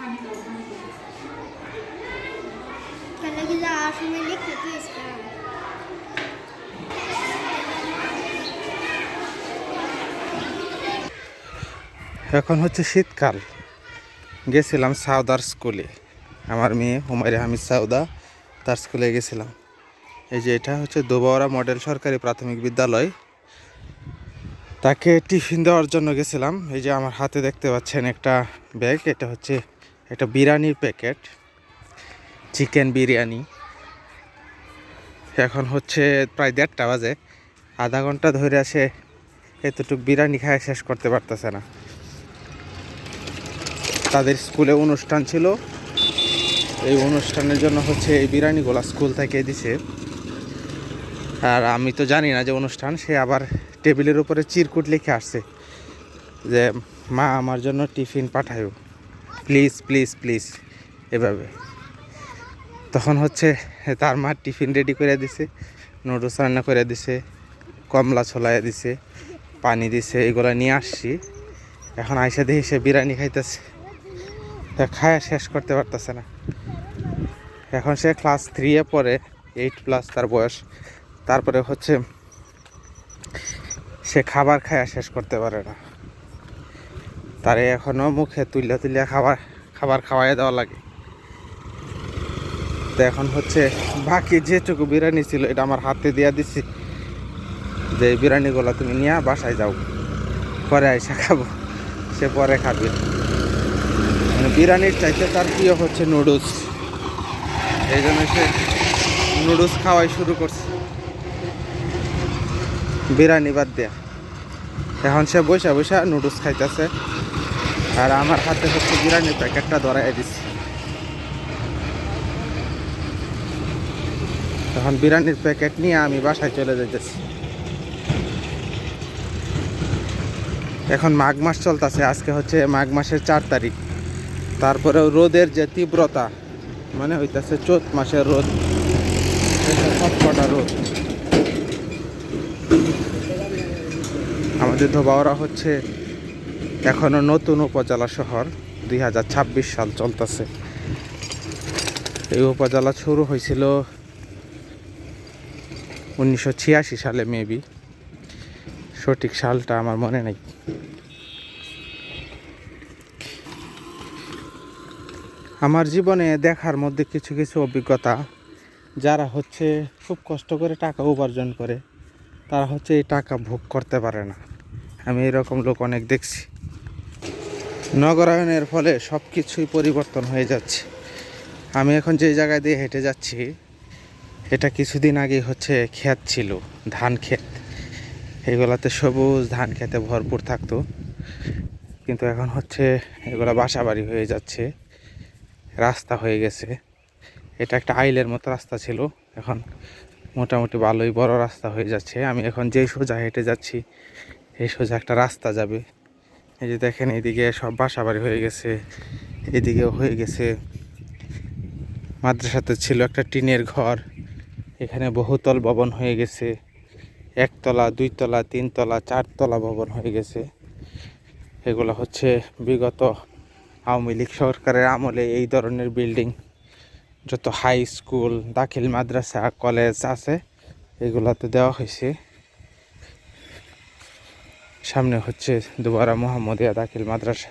Mir এখন হচ্ছে শীতকাল। গেছিলাম সাউদার স্কুলে। আমার মেয়ে হুমায়রা হামিদ সাউদা তার স্কুলে গেছিলাম। এই যে এটা হচ্ছে দুবাওয়ারা মডেল সরকারি প্রাথমিক বিদ্যালয়। তাকে টিফিন দেওয়ার জন্য গেছিলাম। এই যে আমার হাতে দেখতে পাচ্ছেন একটা ব্যাগ, এটা হচ্ছে একটা বিরিয়ানির প্যাকেট, চিকেন বিরিয়ানি। এখন হচ্ছে প্রায় দেড়টা বাজে, আধা ঘণ্টা ধরে আসে এতটুকু বিরিয়ানি খায়, শেষ করতে পারতেছে না। তাদের স্কুলে অনুষ্ঠান ছিল। এই অনুষ্ঠানের জন্য হচ্ছে এই বিরিয়ানিগুলা স্কুল থেকে দিছে। আর আমি তো জানি না যে অনুষ্ঠান, সে আবার টেবিলের উপরে চিরকুট লিখে আসছে যে, মা, আমার জন্য টিফিন পাঠায়ো। প্লিজ প্লিজ প্লিজ, এভাবে। তখন হচ্ছে তার মা টিফিন রেডি করে দিছে নুডলস রান্না করে দিছে, কমলা ছোলায় দিছে, পানি দিছে, এগুলো নিয়ে আসছি। এখন আইসা দেখি সে বিরিয়ানি খাইতেছে। খায়া শেষ করতে পারতেছে না। এখন সে ক্লাস থ্রিয়ে পড়ে এইট প্লাস তার বয়স। তারপরে হচ্ছে সে খাবার খায়া শেষ করতে পারে না। তারে এখনও মুখে তুলে তুলিয়া খাবার খাবার খাওয়াই দেওয়া লাগে। তো এখন হচ্ছে বাকি যেটুকু বিরিয়ানি ছিল, এটা আমার হাতে দিয়ে দিছি। যে বিরিয়ানিগুলো তুমি নিয়ে বাসায় যাও। পরে আইসা খাব। সে পরে খাবে। মানে বিরিয়ানির চাইতে তার প্রিয় হচ্ছে নুডলস। এই জন্য সে নুডলস খাওয়াই শুরু করছে। বিরিয়ানি বাদ দেয়া। এখন সে বৈশা বৈশা নুডলস খাইতেছে। আর আমার হাতে হচ্ছে বিরিয়ানির প্যাকেটটা ধরাই দিচ্ছে তখন বিরিয়ানির প্যাকেট নিয়ে আমি বাসায় চলে যেতেছি এখন মাঘ মাস চলতেছে, আজকে হচ্ছে মাঘ মাসের চার তারিখ। তারপরেও রোদের যে তীব্রতা মানে হইতাছে চৈত মাসের রোদ। কটকটা রোদ। আমাদের ধোবাওরা হচ্ছে এখনও নতুন উপজেলা শহর দুই হাজার ছাব্বিশ সাল চলতেছে। এই উপজেলা শুরু হয়েছিল উনিশশো ছিয়াশি সালে, মেবি। সঠিক সালটা আমার মনে নেই। আমার জীবনে দেখার মধ্যে কিছু কিছু অভিজ্ঞতা, যারা হচ্ছে খুব কষ্ট করে টাকা উপার্জন করে, তারা হচ্ছে এই টাকা ভোগ করতে পারে না। আমি এরকম লোক অনেক দেখছি। নগরায়নের ফলে সব কিছুই পরিবর্তন হয়ে যাচ্ছে। আমি এখন যে জায়গায় দিয়ে হেঁটে যাচ্ছি, এটা কিছুদিন আগে হচ্ছে ক্ষেত ছিল, ধান ক্ষেত। এগুলাতে সবুজ ধান খেতে ভরপুর থাকতো। কিন্তু এখন হচ্ছে এগুলা বাসা বাড়ি হয়ে যাচ্ছে, রাস্তা হয়ে গেছে। এটা একটা আইলের মতো রাস্তা ছিল, এখন মোটামুটি ভালোই বড় রাস্তা হয়ে যাচ্ছে। আমি এখন যেই সোজা হেঁটে যাচ্ছি এই সোজা একটা রাস্তা যাবে। এই যে দেখেন, এদিকে সব বাসা বাড়ি হয়ে গেছে, এদিকেও হয়ে গেছে। মাদ্রাসাতে ছিল একটা টিনের ঘর, এখানে বহুতল ভবন হয়ে গেছে। একতলা, দুইতলা, তিনতলা, চারতলা ভবন হয়ে গেছে। এগুলো হচ্ছে বিগত আওয়ামী লীগ সরকারের আমলে এই ধরনের বিল্ডিং। যত হাই স্কুল, দাখিল মাদ্রাসা, কলেজ আছে, এগুলাতে দেওয়া হয়েছে। সামনে হচ্ছে দুবারা মোহাম্মদিয়া দাখিল মাদ্রাসা।